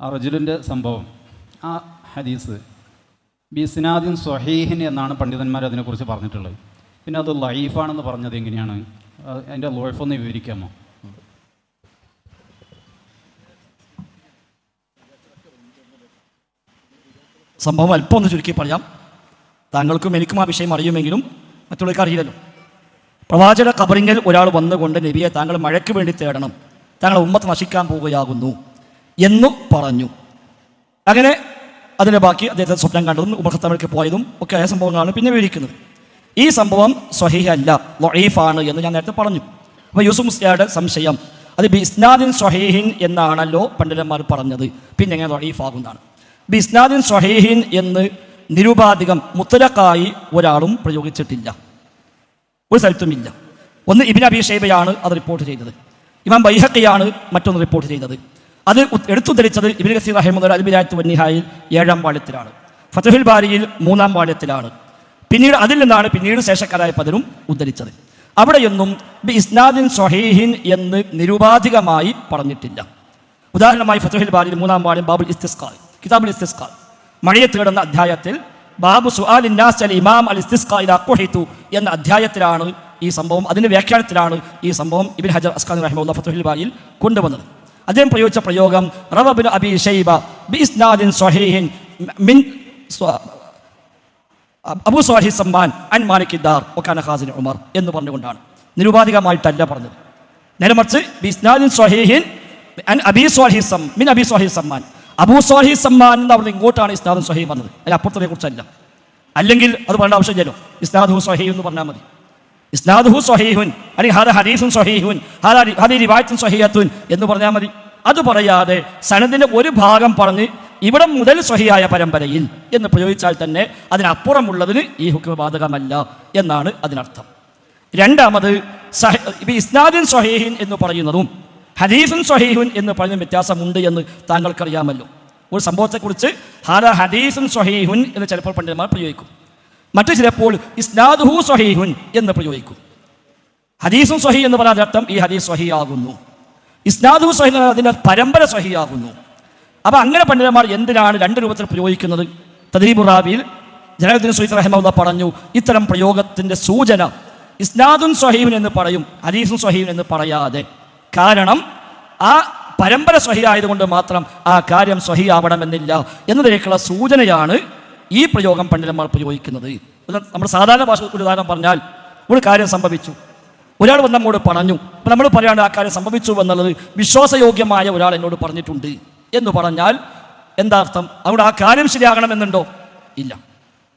ആ റജുലിന്റെ സംഭവം. ആ ഹദീസ് ബിസ്നാദിൻ സ്വഹീഹിൻ എന്നാണ് പണ്ഡിതന്മാർ അതിനെക്കുറിച്ച് പറഞ്ഞിട്ടുള്ളത്. പിന്നെ അത് ലൈഫാണെന്ന് പറഞ്ഞത് എങ്ങനെയാണ്? അത് അതിന്റെ ലോയ്ഫൊന്ന് വിവരിക്കാമോ? സംഭവം അല്പം ഒന്ന് ചുരുക്കി പറയാം. താങ്കൾക്കും എനിക്കും ആ വിഷയം അറിയുമെങ്കിലും മറ്റുള്ളവർക്ക് അറിയില്ലല്ലോ. പ്രവാചക കബറിങ്കൽ ഒരാൾ വന്നുകൊണ്ട് നബിയെ താങ്കൾ മഴയ്ക്ക് വേണ്ടി തേടണം. താങ്കൾ ഉമ്മത്ത് നശിക്കാൻ പോവുകയാകുന്നു. എന്നു പറഞ്ഞു. അങ്ങനെ അതിന്റെ ബാക്കി അദ്ദേഹത്തെ സ്വപ്നം കണ്ടതും ഉമർഖത്തമിഴക്ക് പോയതും ഒക്കെ ആയ സംഭവങ്ങളാണ് പിന്നെ വിവരിക്കുന്നത്. ഈ സംഭവം സ്വഹീഹ അല്ല ലൊഹീഫാണ് എന്ന് ഞാൻ നേരത്തെ പറഞ്ഞു. അപ്പോൾ യൂസുഫ് മുസ്ലിയുടെ സംശയം അത് ബിസ്നാദിൻ സ്വഹീഹിൻ എന്നാണല്ലോ പണ്ഡിതന്മാർ പറഞ്ഞത്. പിന്നെ എങ്ങനെ ലൊഹീഫാകുന്നതാണ് ബിസ്നാദിൻ സ്വഹീഹിൻ എന്ന് നിരുപാധികം മുത്തലക്കായി ഒരാളും പ്രയോഗിച്ചിട്ടില്ല. ഒരു സ്ഥലത്തുമില്ല. ഒന്ന് ഇബിൻ അബി ഷൈബയാണ് അത് റിപ്പോർട്ട് ചെയ്തത്. ഇമാം ബൈഹക്കയാണ് മറ്റൊന്ന് റിപ്പോർട്ട് ചെയ്തത്. അത് എടുത്തു എടുത്തുദ്ധരിച്ചത് ഇബിൻ ഗസീർ അഹമ്മദ് അൽബിരാത്ത് വന്നിഹായിൽ ഏഴാം പാഠ്യത്തിലാണ് ഫതഹുൽ ബാരിയിൽ മൂന്നാം പാഠ്യത്തിലാണ് പിന്നീട് അതിൽ നിന്നാണ് പിന്നീട് ശേഷക്കാരായ പലരും ഉദ്ധരിച്ചത്. അവിടെയൊന്നും ബി ഇസ്നാദിൻ സൊഹീഹിൻ എന്ന് നിരുപാധികമായി പറഞ്ഞിട്ടില്ല. ഉദാഹരണമായി ഫതുഹിൽ ബാരിയിൽ മൂന്നാം പാഠം ബാബുൽ ഇസ്തിസ്ഖാൽ കിതാബുൽ ഇസ്തിസ്ഖാൽ. മഴയെ തേടുന്ന അധ്യായത്തിൽ ബാബു സുആൽ ഇന്നാസ് അൽ ഇമാം അൽ ഇസ്തിസ്കാ ഇദാ ഖുഹിതു എന്ന അധ്യായത്തിലാണ് ഈ സംഭവം അതിന്റെ വ്യാഖ്യാനത്തിലാണ് ഈ സംഭവം ഇബിൻ ഹജർ അസ്ഖാൻ റഹ്മുല്ല ഫതുഹിൽ ബാരിയിൽ കൊണ്ടുവന്നത്. അദ്ദേഹം പ്രയോഗിച്ച പ്രയോഗം റവബിൻ അബി ഷൈബ ബി ഇസ്നാദിൻ സ്വഹീഹിൻ മിൻ അബു സ്വാഹി സമ്മാൻ അൻ മാലിക് ദാർ ഒക്കാന ഖാസിൻ ഉമർ എന്ന് പറഞ്ഞുകൊണ്ടാണ്. നിരുപാധികമായിട്ടല്ല പറഞ്ഞത്. നേരെ മറിച്ച് ബിസ്നാദിൻ സ്വഹീഹിൻ അൻ അബി സ്വാഹി സം മിൻ അബി സ്വാഹി സമ്മാൻ. അബൂ സ്വാഹി സമ്മാൻ എന്ന് അവിടെ ഇങ്ങോട്ടാണ് ഇസ്നാദുൻ സ്വഹീ പറഞ്ഞത് അല്ല അപ്പുറത്തിനെ കുറിച്ചല്ല. അല്ലെങ്കിൽ അത് പറയേണ്ട ആവശ്യമില്ലല്ലോ. ഇസ്നാദു സ്വഹീ എന്ന് പറഞ്ഞാൽ മതി. ഇസ്നാദുഹു അല്ലെങ്കിൽ എന്ന് പറഞ്ഞാൽ മതി. അത് പറയാതെ സനദിന്റെ ഒരു ഭാഗം പറഞ്ഞ് ഇവിടെ മുതൽ സ്വഹിയായ പരമ്പരയിൽ എന്ന് പ്രയോഗിച്ചാൽ തന്നെ അതിനപ്പുറമുള്ളതിന് ഈ ഹുക്ക് ബാധകമല്ല എന്നാണ് അതിനർത്ഥം. രണ്ടാമത് ഇസ്നാദിൻ സൊഹീഹിൻ എന്ന് പറയുന്നതും ഹദീഫുൻ സ്വഹീഹുൻ എന്ന് പറയുന്ന വ്യത്യാസമുണ്ട് എന്ന് താങ്കൾക്കറിയാമല്ലോ. ഒരു സംഭവത്തെക്കുറിച്ച് ഹാല ഹദീഫുൻ സ്വഹീഹുൻ എന്ന് ചിലപ്പോൾ പണ്ഡിതന്മാർ പ്രയോഗിക്കും. മറ്റു ചിലപ്പോൾ ഇസ്നാദുഹു സ്വഹീഹുൻ എന്ന് പ്രയോഗിക്കും. ഹദീസും സ്വഹി എന്ന് പറഞ്ഞ അർത്ഥം ഈ ഹദീസ് സ്വഹി ആകുന്നു ഇസ്നാദു സ്വഹി എന്ന് അതിന്റെ പരമ്പര സ്വഹി ആകുന്നു അപ്പോൾ അങ്ങനെ പണ്ഡിതന്മാർ എന്തിനാണ് രണ്ട് രൂപത്തിൽ പ്രയോഗിക്കുന്നത്? തദീബു റാബിയിൽ ജലാലുദ്ദീൻ സുഹീദ് റഹ്മുള്ള പറഞ്ഞു ഇത്തരം പ്രയോഗത്തിന്റെ സൂചന ഇസ്നാദുൻ സ്വഹീബിൻ എന്ന് പറയും ഹദീസും സ്വഹീബിൻ എന്ന് പറയാതെ. കാരണം ആ പരമ്പര സ്വഹി ആയതുകൊണ്ട് മാത്രം ആ കാര്യം സ്വഹി ആവണമെന്നില്ല എന്നതിലേക്കുള്ള സൂചനയാണ് ഈ പ്രയോഗം പണ്ഡിതന്മാർ പ്രയോഗിക്കുന്നത്. നമ്മൾ സാധാരണ ഭാഷ ഒരു ഉദാഹരണം പറഞ്ഞാൽ ഒരു കാര്യം സംഭവിച്ചു. ഒരാൾ വന്ന് നമ്മോട് പറഞ്ഞു അപ്പം നമ്മൾ പറയാണ് ആ കാര്യം സംഭവിച്ചു എന്നുള്ളത് വിശ്വാസയോഗ്യമായ ഒരാൾ എന്നോട് പറഞ്ഞിട്ടുണ്ട്. എന്ന് പറഞ്ഞാൽ എന്താ അർത്ഥം? അവിടെ ആ കാര്യം ശരിയാകണമെന്നുണ്ടോ ഇല്ല.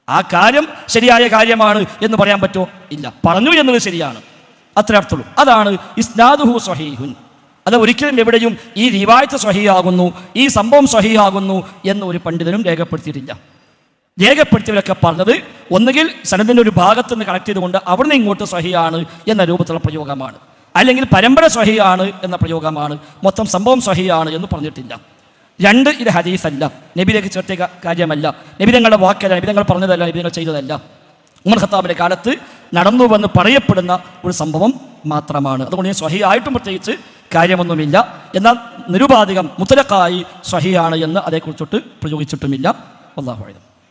ആ കാര്യം ശരിയായ കാര്യമാണ് എന്ന് പറയാൻ പറ്റുമോ? ഇല്ല. പറഞ്ഞു എന്നത് ശരിയാണ്. അത്ര അർത്ഥമുള്ളൂ. അതാണ് ഇസ്നാദുഹു സ്വഹീഹുൻ. അത് ഒരിക്കലും എവിടെയും ഈ റിവായത്ത് സ്വഹീയാകുന്നു ഈ സംഭവം സ്വഹീയാകുന്നു എന്ന് ഒരു പണ്ഡിതനും രേഖപ്പെടുത്തിയിട്ടില്ല. രേഖപ്പെടുത്തിയവരൊക്കെ പറഞ്ഞത് ഒന്നുകിൽ സനദിന്റെ ഒരു ഭാഗത്ത് നിന്ന് കണക്ട് ചെയ്തുകൊണ്ട് അവിടുന്ന് ഇങ്ങോട്ട് സ്വഹിയാണ് എന്ന രൂപത്തിലുള്ള പ്രയോഗമാണ്. അല്ലെങ്കിൽ പരമ്പര സ്വഹിയാണ് എന്ന പ്രയോഗമാണ്. മൊത്തം സംഭവം സ്വഹിയാണ് എന്ന് പറഞ്ഞിട്ടില്ല. രണ്ട് ഇത് ഹദീസല്ല. നബിയിലേക്ക് ചേർത്തിയ കാര്യമല്ല. നബിതങ്ങളുടെ വാക്കല്ല. നബിതങ്ങൾ പറഞ്ഞതല്ല. നബിതങ്ങൾ ചെയ്തതല്ല. ഉമർ ഖത്താബിന്റെ കാലത്ത് നടന്നുവെന്ന് പറയപ്പെടുന്ന ഒരു സംഭവം മാത്രമാണ്. അതുകൊണ്ട് ഞാൻ സ്വഹിയായിട്ടും പ്രത്യേകിച്ച് കാര്യമൊന്നുമില്ല. എന്നാൽ നിരുപാധികം മുത്തലക്കായി സ്വഹിയാണ് എന്ന് അതേക്കുറിച്ചിട്ട് പ്രയോഗിച്ചിട്ടുമില്ല. അള്ളാഹു